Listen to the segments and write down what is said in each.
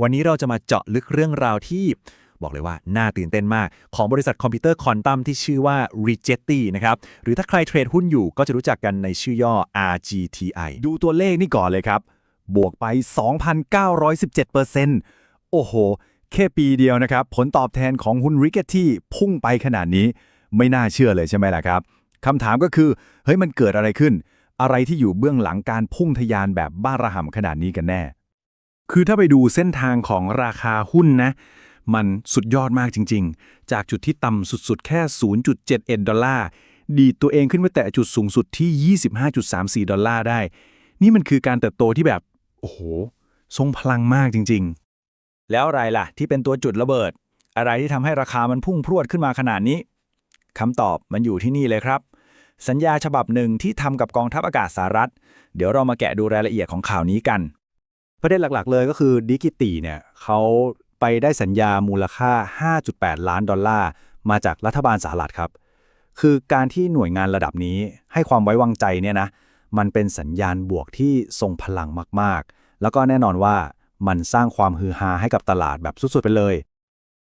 วันนี้เราจะมาเจาะลึกเรื่องราวที่บอกเลยว่า น่าตื่นเต้นมาก ของบริษัทคอมพิวเตอร์คอนตัมที่ชื่อว่า Rigetti นะครับ หรือถ้าใครเทรดหุ้นอยู่ก็จะรู้จักกันในชื่อย่อ RGTI ดูตัวเลขนี่ก่อนเลยครับ บวกไป 2,917%โอ้โห แค่ปีเดียวนะครับ ผลตอบแทนของหุ้น Rigetti พุ่งไปขนาดนี้ ไม่น่าเชื่อเลยใช่ไหมล่ะครับคำถามก็คือ เฮ้ยมันเกิดอะไรขึ้น อะไรที่อยู่เบื้องหลังการพุ่งทะยานแบบบ้าระห่ำขนาดนี้กันแน่ คือถ้าไปดูเส้นทางของราคาหุ้นนะ มันสุดยอดมากจริง ๆ จากจุดที่ต่ำสุดๆ แค่ 0.71 ดอลลาร์ ดีดตัวเองขึ้นไปแตะจุดสูงสุดที่ 25.34 ดอลลาร์ได้ นี่มันคือการเติบโตที่แบบ โอ้โห ทรงพลังมากจริง ๆ แล้วอะไรล่ะ ที่เป็นตัวจุดระเบิด อะไรที่ทำให้ราคามันพุ่งพรวดขึ้นมาขนาดนี้คำตอบมันอยู่ที่นี่เลยครับ สัญญาฉบับหนึ่งที่ทำกับกองทัพอากาศสหรัฐ เดี๋ยวเรามาแกะดูรายละเอียดของข่าวนี้กัน ประเด็นหลักๆ เลยก็คือดิกิตีเนี่ยเขาไปได้สัญญามูลค่า 5.8 ล้านดอลลาร์ มาจากรัฐบาลสหรัฐครับ คือการที่หน่วยงานระดับนี้ให้ความไว้วางใจเนี่ยนะ มันเป็นสัญญาณบวกที่ทรงพลังมากๆ แล้วก็แน่นอนว่ามันสร้างความฮือฮาให้กับตลาดแบบสุดๆไปเลย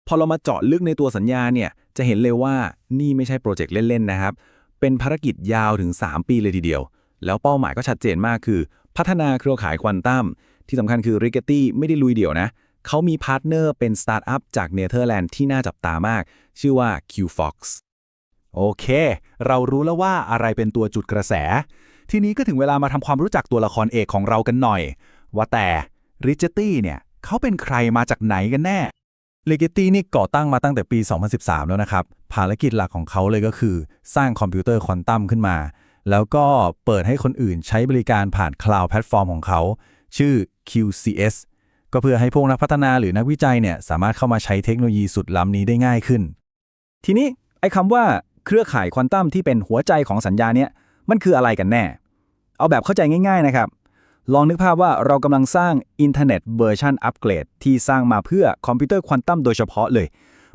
พอเรามาเจาะลึกในตัวสัญญาเนี่ย จะเห็นเลยว่านี่ไม่ใช่โปรเจกต์เล่น ๆ นะครับ เป็นภารกิจยาวถึง 3 ปีเลยทีเดียว แล้วเป้าหมายก็ชัดเจนมากคือ พัฒนาเครือข่ายควอนตัม ที่สำคัญคือ r i g e t t y ไม่ได้ลุยเดี่ยวนะ เขามีพาร์ทเนอร์เป็นสตาร์ทอัพจากเนเธอร์แลนด์ที่น่าจับตามาก ชื่อว่า QFox โอเค เรารู้แล้วว่าอะไรเป็นตัวจุดกระแส ทีนี้ก็ถึงเวลามาทำความรู้จักตัวละครเอกของเรากันหน่อย ว่าแต่ริจตี้เนี่ยเขาเป็นใครมาจากไหนกันแน่ l e g e t y นี่ก่อตั้งมาตั้งแต่ปี 2013 แล้วนะครับ ภารกิจหลักของเขาเลยก็คือ สร้างคอมพิวเตอร์ควอนตัมขึ้นมา แล้วก็เปิดให้คนอื่นใช้บริการผ่านคลาวด์แพลตฟอร์มของเขา ชื่อ QCS ก็เพื่อให้พวกนักพัฒนาหรือนักวิจัยเนี่ยสามารถเข้ามาใช้เทคโนโลยีสุดล้ำนี้ได้ง่ายขึ้น ทีนี้ไอ้คำว่าเครือข่ายควอนตัมที่เป็นหัวใจของสัญญาเนี่ยมันคืออะไรกันแน่ เอาแบบเข้าใจง่ายๆนะครับ ลองนึกภาพว่าเรากำลังสร้างอินเทอร์เน็ตเวอร์ชันอัปเกรดที่สร้างมาเพื่อคอมพิวเตอร์ควอนตัมโดยเฉพาะเลย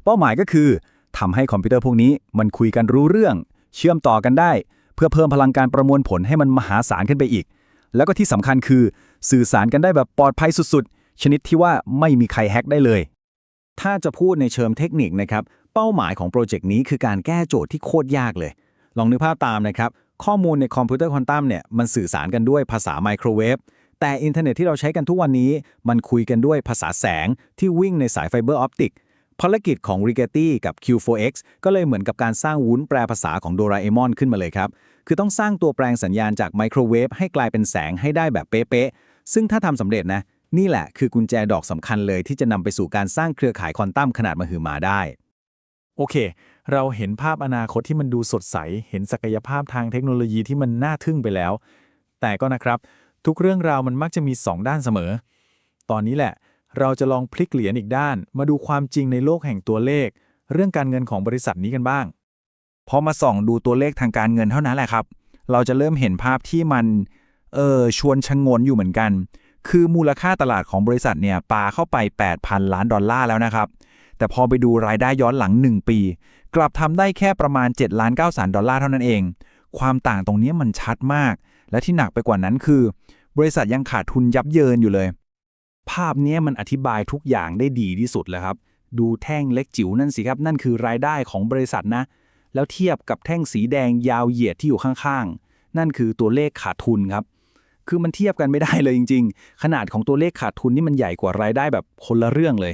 เป้าหมายก็คือทำให้คอมพิวเตอร์พวกนี้มันคุยกันรู้เรื่อง เชื่อมต่อกันได้ เพื่อเพิ่มพลังการประมวลผลให้มันมหาศาลขึ้นไปอีก แล้วก็ที่สำคัญคือ สื่อสารกันได้แบบปลอดภัยสุดๆ ชนิดที่ว่าไม่มีใครแฮ็กได้เลย ถ้าจะพูดในเชิงเทคนิคนะครับ เป้าหมายของโปรเจกต์นี้คือการแก้โจทย์ที่โคตรยากเลย ลองนึกภาพตามนะครับ ข้อมูลในคอมพิวเตอร์ควอนตัมเนี่ยมันสื่อสารกันด้วยภาษาไมโครเวฟแต่อินเทอร์เน็ตที่เราใช้กันทุกวันนี้ มันคุยกันด้วยภาษาแสงที่วิ่งในสายไฟเบอร์ออปติกภารกิจของ Rigetti กับ Q4X ก็เลยเหมือนกับการสร้างวุ้นแปลภาษาของโดราเอมอนขึ้นมาเลยครับ คือต้องสร้างตัวแปลงสัญญาณจากไมโครเวฟให้กลายเป็นแสงให้ได้แบบเป๊ะ ซึ่งถ้าทำสำเร็จนะ นี่แหละคือกุญแจดอกสำคัญเลยที่จะนำไปสู่การสร้างเครือข่ายควอนตัมขนาดมหึมาได้ โอเค เราเห็นภาพอนาคตที่มันดูสดใส เห็นศักยภาพทางเทคโนโลยีที่มันน่าทึ่งไปแล้ว แต่ก็นะครับ ทุกเรื่องราวมันมักจะมี 2 ด้านเสมอ ตอนนี้แหละ เราจะลองพลิกเหรียญอีกด้าน มาดูความจริงในโลกแห่งตัวเลข เรื่องการเงินของบริษัทนี้กันบ้างพอมาส่องดูตัวเลขทางการเงินเท่านั้นแหละครับ เราจะเริ่มเห็นภาพที่มัน เออชวนชะงงนอยู่เหมือนกัน คือมูลค่าตลาดของบริษัทเนี่ยปาเข้าไป 8,000 ล้านดอลลาร์แล้วนะครับ แต่พอไปดูรายได้ย้อนหลัง 1 ปี กลับทำได้แค่ประมาณ7ล้าน9แสนดอลลาร์เท่านั้นเอง ความต่างตรงนี้มันชัดมาก และที่หนักไปกว่านั้นคือ บริษัทยังขาดทุนยับเยินอยู่เลย ภาพนี้มันอธิบายทุกอย่างได้ดีที่สุดแล้วครับ ดูแท่งเล็กจิ๋วนั่นสิครับ นั่นคือรายได้ของบริษัทนะ แล้วเทียบกับแท่งสีแดงยาวเหยียดที่อยู่ข้างๆ นั่นคือตัวเลขขาดทุนครับ คือมันเทียบกันไม่ได้เลยจริง ๆ ขนาดของตัวเลขขาดทุนนี่มันใหญ่กว่ารายได้แบบคนละเรื่องเลย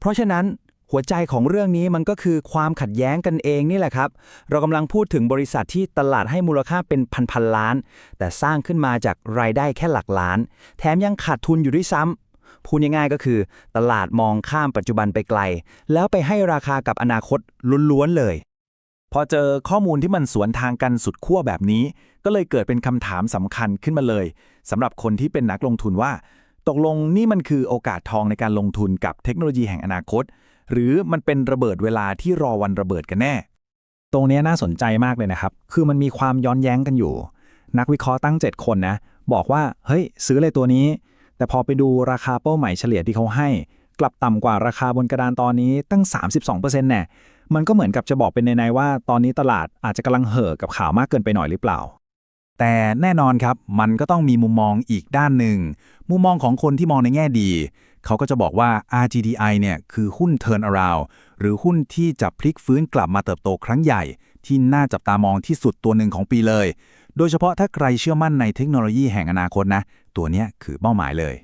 เพราะฉะนั้นหัวใจของเรื่องนี้มันก็คือความขัดแย้งกันเองนี่แหละครับ เรากำลังพูดถึงบริษัทที่ตลาดให้มูลค่าเป็นพันพันๆล้าน แต่สร้างขึ้นมาจากรายได้แค่หลักล้าน แถมยังขาดทุนอยู่ด้วยซ้ำพูดง่ายๆก็คือ ตลาดมองข้ามปัจจุบันไปไกล แล้วไปให้ราคากับอนาคตล้วนๆเลย พอเจอข้อมูลที่มันสวนทางกันสุดขั้วแบบนี้ ก็เลยเกิดเป็นคำถามสำคัญขึ้นมาเลยสำหรับคนที่เป็นนักลงทุนว่า ตกลงนี่มันคือโอกาสทองในการลงทุนกับเทคโนโลยีแห่งอนาคต หรือมันเป็นระเบิดเวลาที่รอวันระเบิดกันแน่ ตรงนี้น่าสนใจมากเลยนะครับ คือมันมีความย้อนแย้งกันอยู่ นักวิเคราะห์ตั้ง 7 คนนะ บอกว่าเฮ้ย ซื้อเลยตัวนี้ แต่พอไปดูราคาเป้าหมายเฉลี่ยที่เขาให้ กลับต่ำกว่าราคาบนกระดานตอนนี้ตั้ง 32%แน่ มันก็เหมือนกับจะบอกเป็นในๆว่า ตอนนี้ตลาดอาจจะกำลังเห่อกับข่าวมากเกินไปหน่อยหรือเปล่า แต่แน่นอนครับมันก็ต้องมีมุมมองอีกด้านหนึ่ง มุมมองของคนที่มองในแง่ดี เขาก็จะบอกว่า RGDI เนี่ยคือหุ้น turnaround หรือหุ้นที่จะพลิกฟื้นกลับมาเติบโตครั้งใหญ่ ที่น่าจับตามองที่สุดตัวหนึ่งของปีเลย โดยเฉพาะถ้าใครเชื่อมั่นในเทคโนโลยีแห่งอนาคตนะ ตัวนี้คือเป้าหมายเลย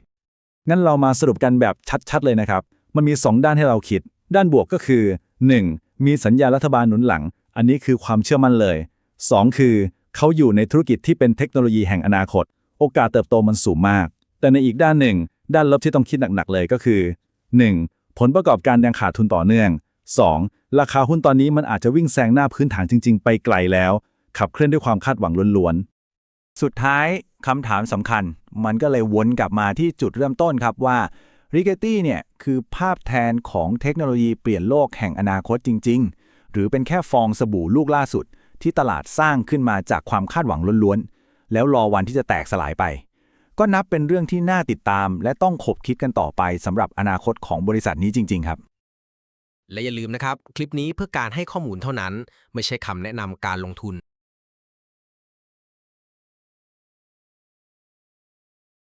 งั้นเรามาสรุปกันแบบชัดๆเลยนะครับ มันมี 2 ด้านให้เราคิด ด้านบวกก็คือ 1. มีสัญญารัฐบาลหนุนหลัง อันนี้คือความเชื่อมั่นเลย 2. คือ เขาอยู่ในธุรกิจที่เป็นเทคโนโลยีแห่งอนาคต โอกาสเติบโตมันสูงมาก แต่ในอีกด้านหนึ่ง ด้านลบที่ต้องคิดหนักๆเลยก็คือ 1. ผลประกอบการยังขาดทุนต่อเนื่อง 2. ราคาหุ้นตอนนี้มันอาจจะวิ่งแซงหน้าพื้นฐานจริง ๆ ไปไกลแล้ว ขับเคลื่อนด้วยความคาดหวังล้วนๆ สุดท้ายคำถามสำคัญ มันก็เลยวนกลับมาที่จุดเริ่มต้นครับว่า r i g e t t y เนี่ยคือภาพแทนของเทคโนโลยีเปลี่ยนโลกแห่งอนาคตจริง ๆ หรือเป็นแค่ฟองสบู่ลูกล่าสุด ที่ตลาดสร้างขึ้นมาจากความคาดหวังล้วนๆ แล้วรอวันที่จะแตกสลายไป ก็นับเป็นเรื่องที่น่าติดตาม และต้องขบคิดกันต่อไปสำหรับอนาคตของบริษัทนี้จริง ๆ ครับ และอย่าลืมนะครับ คลิปนี้เพื่อการให้ข้อมูลเท่านั้น ไม่ใช่คำแนะนำการลงทุน